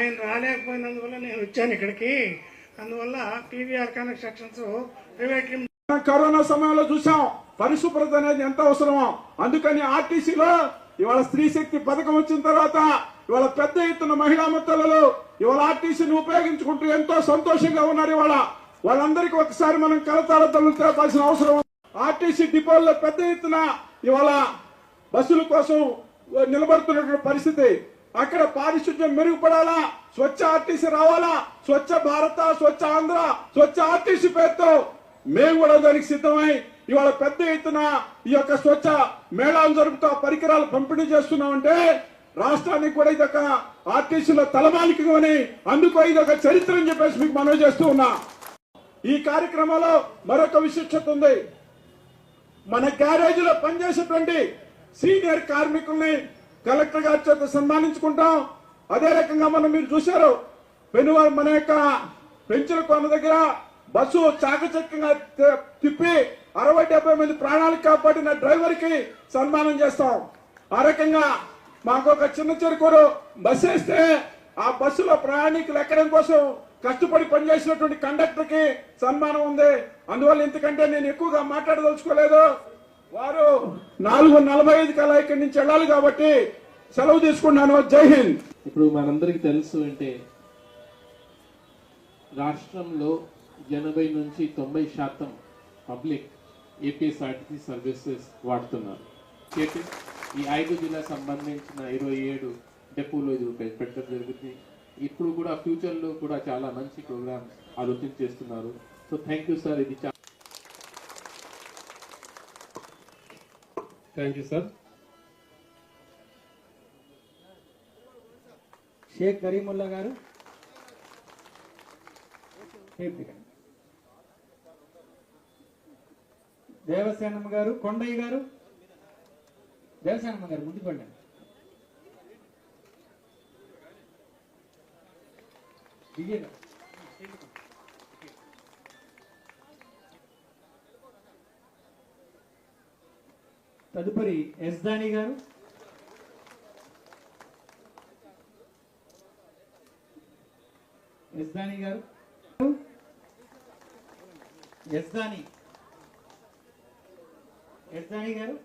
ఆయన రాలేకపోయినందువల్ల నేను వచ్చాను ఇక్కడికి. అందువల్ల పీవీఆర్ కన్స్ట్రక్షన్స్ ప్రైవేట్ కరోనా సమయంలో చూసాం పరిశుభ్రత అనేది ఎంత అవసరమో. అందుకని ఆర్టీసీలో ఇవాళ స్త్రీ శక్తి పథకం వచ్చిన తర్వాత ఇవాళ పెద్ద ఎత్తున మహిళా మిత్రులు ఇవాళ ఆర్టీసీని ఉపయోగించుకుంటూ ఎంతో సంతోషంగా ఉన్నారు ఇవాళ. వాళ్ళందరికీ ఒకసారి మనం కలతాళతలు తెలపాల్సిన అవసరం ఆర్టీసీ డిపోల్లో పెద్ద ఎత్తున ఇవాళ బస్సుల కోసం నిలబడుతున్నటువంటి పరిస్థితి. అక్కడ పారిశుద్ధ్యం మెరుగుపడాలా? స్వచ్ఛ ఆర్టీసీ రావాలా? స్వచ్ఛ భారత స్వచ్ఛ ఆంధ్ర స్వచ్ఛ ఆర్టీసీ పేరుతో మేము కూడా దానికి సిద్ధమై ఇవాళ పెద్ద ఎత్తున ఈ యొక్క స్వచ్ఛ మేళాలు జరుపుతూ పరికరాలు పంపిణీ చేస్తున్నామంటే రాష్ట్రానికి కూడా ఇదొక ఆర్టీసీలో తలమాలికని అందుకో ఇదొక చరిత్ర అని చెప్పేసి మీకు మనవి చేస్తూ ఉన్నా. ఈ కార్యక్రమంలో మరొక విశిష్టత ఉంది. మన గ్యారేజీలో పనిచేసేటువంటి సీనియర్ కార్మికుల్ని కలెక్టర్ గారి చేత సన్మానించుకుంటాం. అదే రకంగా మనం మీరు చూశారు పెనువారు మన యొక్క పెంచిన కొన దగ్గర బస్సు చాకచక్యంగా తిప్పి అరవై డెబ్బై మంది ప్రాణాలు కాపాడిన డ్రైవర్కి సన్మానం చేస్తాం. ఆ రకంగా మాకు ఒక చిన్న చెరుకూరు బస్సు వేస్తే ఆ బస్సులో ప్రయాణికులు ఎక్కడం కోసం కష్టపడి పనిచేసినటువంటి కండక్టర్కి సన్మానం ఉంది. అందువల్ల ఇంతకంటే నేను ఎక్కువగా మాట్లాడదలుచుకోలేదు. వారు నాలుగు నలభై ఐదు కల్లా ఇక్కడి నుంచి వెళ్ళాలి కాబట్టి సెలవు తీసుకున్నాను జై హింద్. ఇప్పుడు మనందరికి తెలుసు అంటే రాష్ట్రంలో ఎనభై నుంచి తొంభై శాతం పబ్లిక్ ఏపీఎస్ఆర్టీసీ సర్వీసెస్ వాడుతున్నారు. ఈ ఐదు జిల్లా సంబంధించిన ఇరవై ఏడు డెపోలు ఇది పెట్టడం జరుగుతుంది ఇప్పుడు కూడా ఫ్యూచర్లో కూడా చాలా మంచి ప్రోగ్రామ్స్ ఆలోచన చేస్తున్నారు. సో థ్యాంక్ యూ సార్ ఇది thank you sir Sheikh Karimulla గారు. దేవసేనమ్మ గారు కొండయ్య గారు. దేవసేనమ్మ గారు ముందుకు వెళ్ళండి. విజయ్ తదుపరి ఎస్ దాని గారు. ఎస్దాని గారు. ఎస్దాని ఎస్దాని గారు.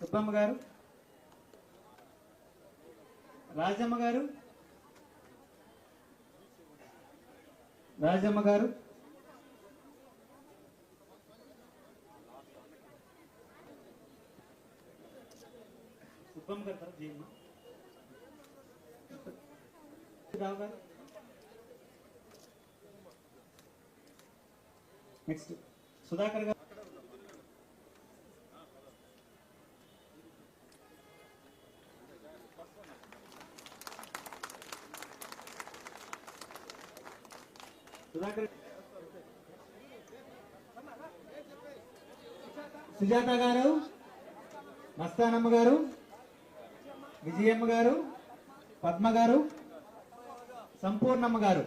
సుబ్బమ్మ గారు. రాజమ్మ గారు. రాజమ్మ గారు. సుబ్బమ్మ గారు తర్వాత జయమ్మ రావు గారు. నెక్స్ట్ సుధాకర్ గారు. సుధాకర్ సుజాత గారు. మస్తానమ్మ గారు. విజయమ్మ గారు పద్మ గారు సంపూర్ణమ్మ గారు.